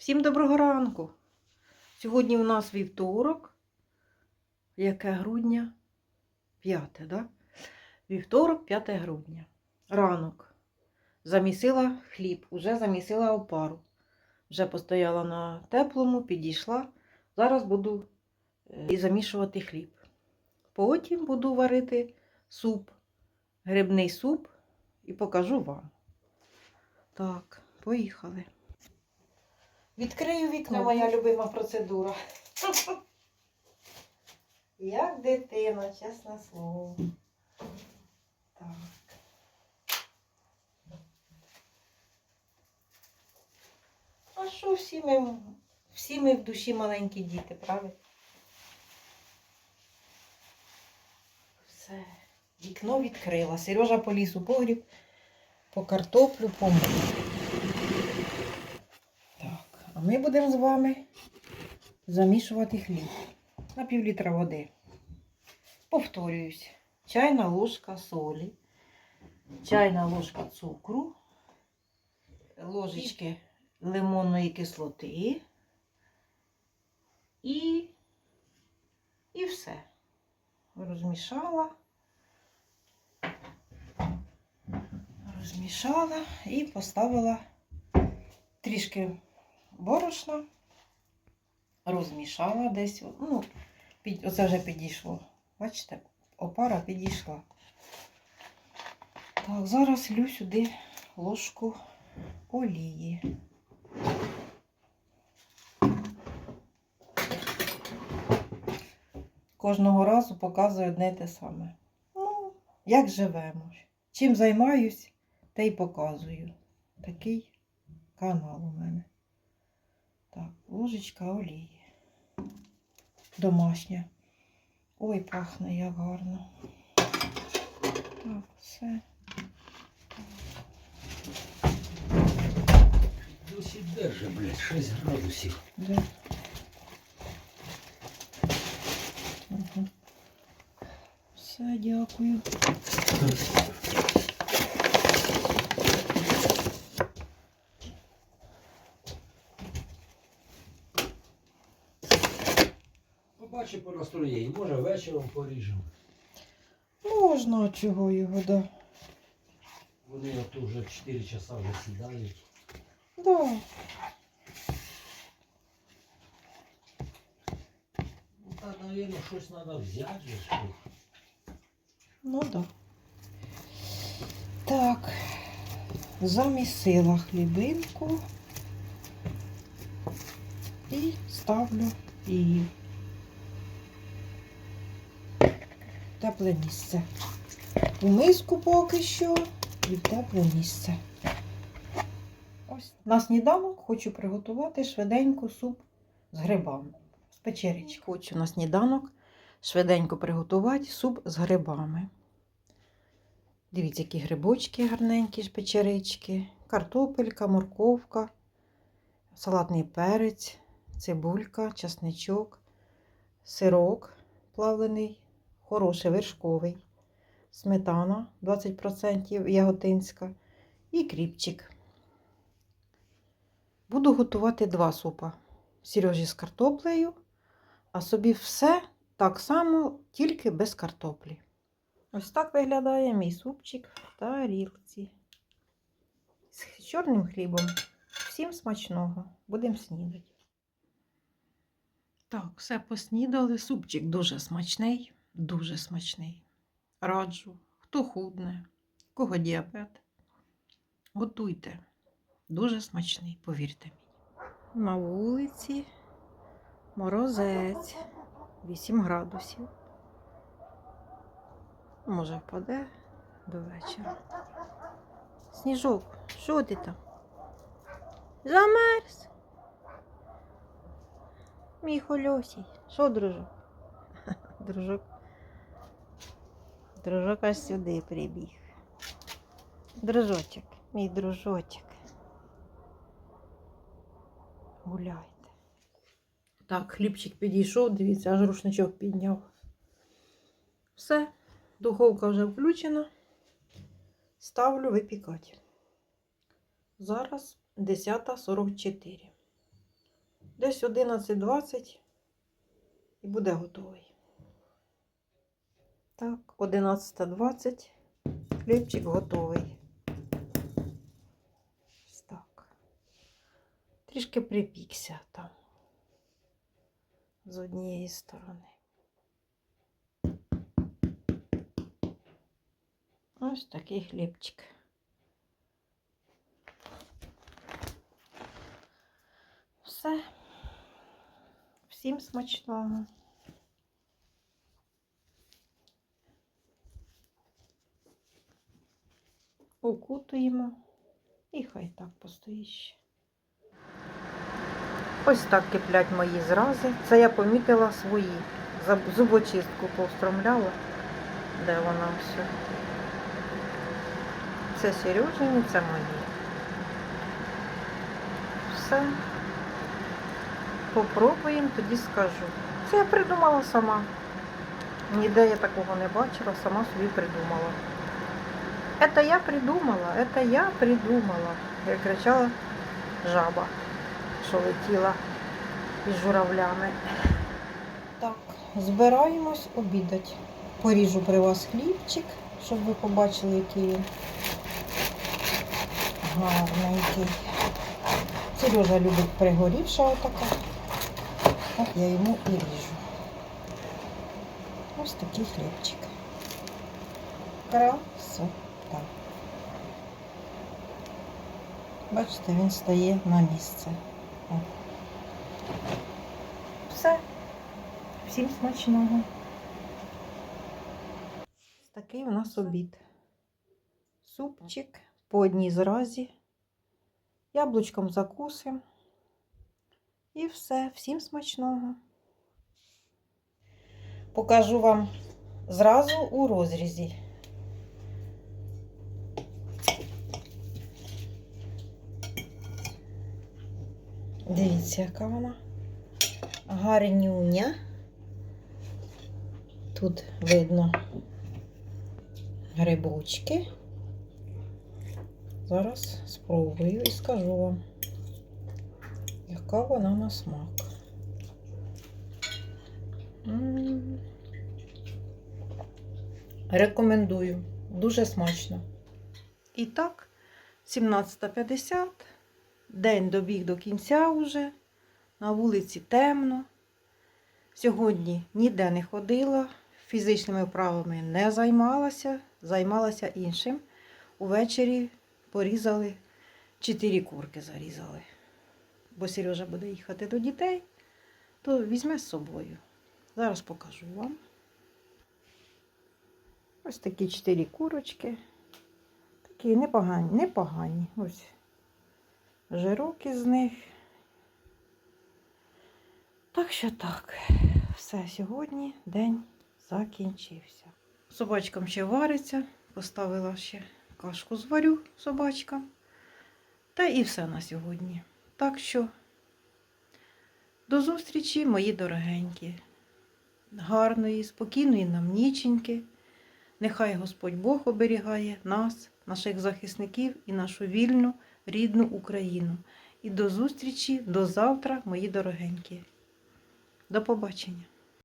Всім доброго ранку. Сьогодні у нас вівторок. Яке грудня? П'яте, да? Вівторок, 5 грудня. Ранок. Замісила хліб, уже замісила опару. Вже постояла на теплому, підійшла. Зараз буду е, замішувати хліб. Потім буду варити суп, грибний суп і покажу вам. Так, поїхали. Відкрию вікно, моя любима процедура. Як дитина, чесне слово. Так. А що всі ми, всі ми в душі маленькі діти, правильно? Все. Вікно відкрила. Сережа поліз у погріб по картоплю, по а ми будемо з вами замішувати хліб на пів літра води. Повторююсь, чайна ложка солі, чайна ложка цукру, ложечки лимонної кислоти і, і все. Розмішала. Розмішала і поставила трішки борошна, розмішала десь. Ну, під, оце вже підійшло. Бачите, опара підійшла. Так, зараз лю сюди ложку олії. Кожного разу показую одне й те саме. Ну, як живемо. Чим займаюсь, те й показую. Такий канал у мене. Так, ложечка олії. Домашня. Ой, пахне як гарно. Так, все. Досі держи, блядь, 6 градусів. Де? Угу. Все, дякую. Побачив по настроєнні, може вечором поріжемо. Можна, а чого його, да. Вони ото вже 4 часа вже сідають. Да. Ну та, навірно, щось треба взяти. що. Ну да. Так, замісила хлібинку і ставлю її. Тепле місце. У миску поки що і в тепле місце. Ось на сніданок хочу приготувати швиденько суп з грибами. З печерички. Хочу на сніданок швиденько приготувати суп з грибами. Дивіться, які грибочки гарненькі ж печерички, картопелька, морковка, салатний перець, цибулька, часничок, сирок плавлений, хороший вершковий, сметана 20% яготинська і кріпчик. Буду готувати два супа. Сережі з картоплею, а собі все так само, тільки без картоплі. Ось так виглядає мій супчик в тарілці. З чорним хлібом. Всім смачного. Будемо снідати. Так, все поснідали. Супчик дуже смачний, дуже смачний. Раджу, хто худне, кого діабет. Готуйте. Дуже смачний, повірте мені. На вулиці морозець 8 градусів. Може, впаде до вечора. Сніжок, що ти там? Замерз. Мій хольосій. Що, дружок? Дружок. Дружок аж сюди прибіг. Дружочок, мій дружочок. Гуляйте. Так, хлібчик підійшов, дивіться, аж рушничок підняв. Все. Духовка вже включена. Ставлю випікати. Зараз 10.44. Десь 11.20 і буде готовий. Так, 11.20. Хлібчик готовий. Так. Трішки припікся там. З однієї сторони. Ось такий хлібчик. Все. Всім смачного. Укутуємо і хай так постоїть ще. Ось так киплять мої зрази. Це я помітила свої. Зубочистку повстромляла. Де вона все? Це Сережині, це мої. Все. Попробуємо, тоді скажу. Це я придумала сама. Ніде я такого не бачила, сама собі придумала. Это я придумала, это я придумала. Я кричала жаба, що летіла із журавлями. Так, збираємось обідати. Поріжу при вас хлібчик, щоб ви побачили, який він гарненький. Сережа любить пригорівша отака. От я йому і ріжу. Ось такий хлібчик. Красота. Бачите, він стає на місце. О. Все. Всім смачного. Такий у нас обід. Супчик по одній зразі. Яблучком закусимо. І все. Всім смачного. Покажу вам зразу у розрізі. Дивіться, яка вона гарнюня. Тут видно грибочки. Зараз спробую і скажу вам, яка вона на смак. Рекомендую. Дуже смачно. І так, 17.50. День добіг до кінця уже. На вулиці темно. Сьогодні ніде не ходила, фізичними вправами не займалася, займалася іншим. Увечері порізали, чотири курки зарізали. Бо Сережа буде їхати до дітей, то візьме з собою. Зараз покажу вам. Ось такі чотири курочки. Такі непогані, непогані. Ось жирок із них. Так що так, все, сьогодні день закінчився. Собачкам ще вариться, поставила ще кашку зварю собачкам. Та і все на сьогодні. Так що до зустрічі, мої дорогенькі. Гарної, спокійної нам ніченьки. Нехай Господь Бог оберігає нас, наших захисників і нашу вільну, рідну Україну. І до зустрічі, до завтра, мої дорогенькі. До побачення.